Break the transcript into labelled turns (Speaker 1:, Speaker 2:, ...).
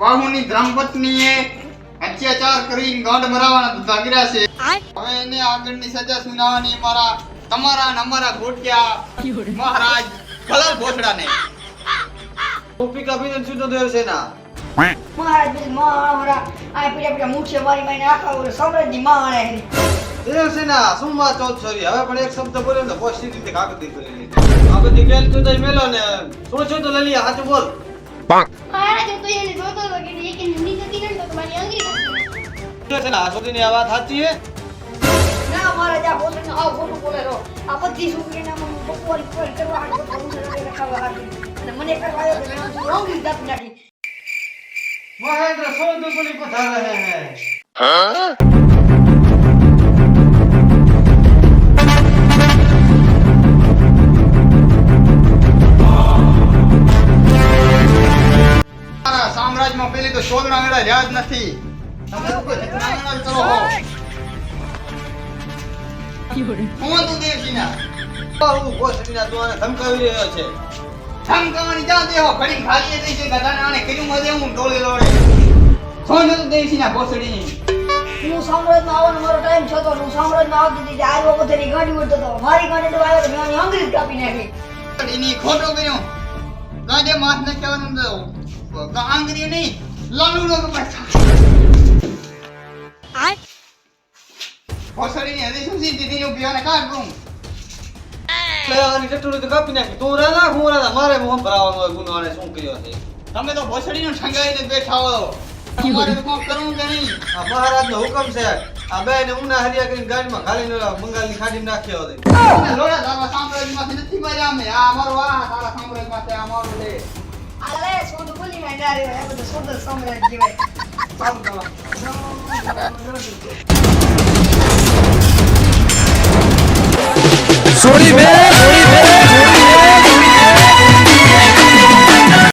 Speaker 1: બાહુની ધર્મપત્નીએ અત્યાચાર કરી ગાંઠ મરાવાના ધંધા છે. હવે એને આગળની સજા સુનાવવાની મારા તમારા ને અમારા ગોટિયા મહારાજ કલર ભોસડાને
Speaker 2: ટોપિક અભિનંદન છૂટો દેવ સેના
Speaker 3: મહારાજ બધી મહારા આ પીડા પીડા મૂછે મારી મારીને આખા સામ્રાજ્ય મહારાણા હેરી.
Speaker 2: દેવ છે ના શું માં ચોથ સોરી? હવે પણ એક શબ્દ બોલ્યો ને પોસ્ટ રીતે કાગળ કરી લીધી આ બધી ગેલ તું મેલો ને? શું છો તો લલી હાચું બોલ.
Speaker 3: નાખી.
Speaker 2: મહેન્દ્ર બોલી પથા રહે હે
Speaker 1: તો શોધના રહ્યા જ નથી. તમે લોકો જતનામણા કરો હો. હું તું દેવસીના
Speaker 2: હું પોસ્ટના તું આને ધમકાવી રહ્યો છે.
Speaker 1: ધમકાવાની જા દેહો ઘડી ખાલી થઈ છે ગધાને આણે કર્યું મધે હું ડોલે લોડે. સોન તું દેવસીના ભોસડી
Speaker 3: હું સામ્રાજ્યમાં આવવાનો મારો ટાઈમ ને હું સામ્રાજ્યમાં આવતી હતી ત્યારે આવ્યો ગાડી ગાંડી ઉડતો હતો. મારી ગાડી તો આવ્યો મેં આની આંગળી જ કાપી નાખી.
Speaker 1: એની ખોટો કર્યો. ગાજે માસ ન કહેવાનું આંગળી નહીં. લાલુડો કપાય ભોસડીની હજી શું સીધી દીધી પીવાને કાઢ દઉં
Speaker 2: તો
Speaker 1: તમે તો ભોસડીનો ઠંગાઈને બેઠા હો. કે
Speaker 2: આ મહારાજનો હુકમ છે. આ બે ને ઉના હરિયા કરીને ગાડીમાં ઘાલીને ઓલા બંગાળની ખાડી નાખ્યો હતો
Speaker 1: તમે લોડા તારા સામ્રાજ્યમાંથી નથી બન્યા અમે. આ અમારો આ તારા સામ્રાજ્યમાંથી આ અમારું લે
Speaker 3: સોનું ના રે આ બધું સોદર સામ્રાજ્ય કહેવાય.
Speaker 1: ચાલુ કરો
Speaker 4: સોરી બે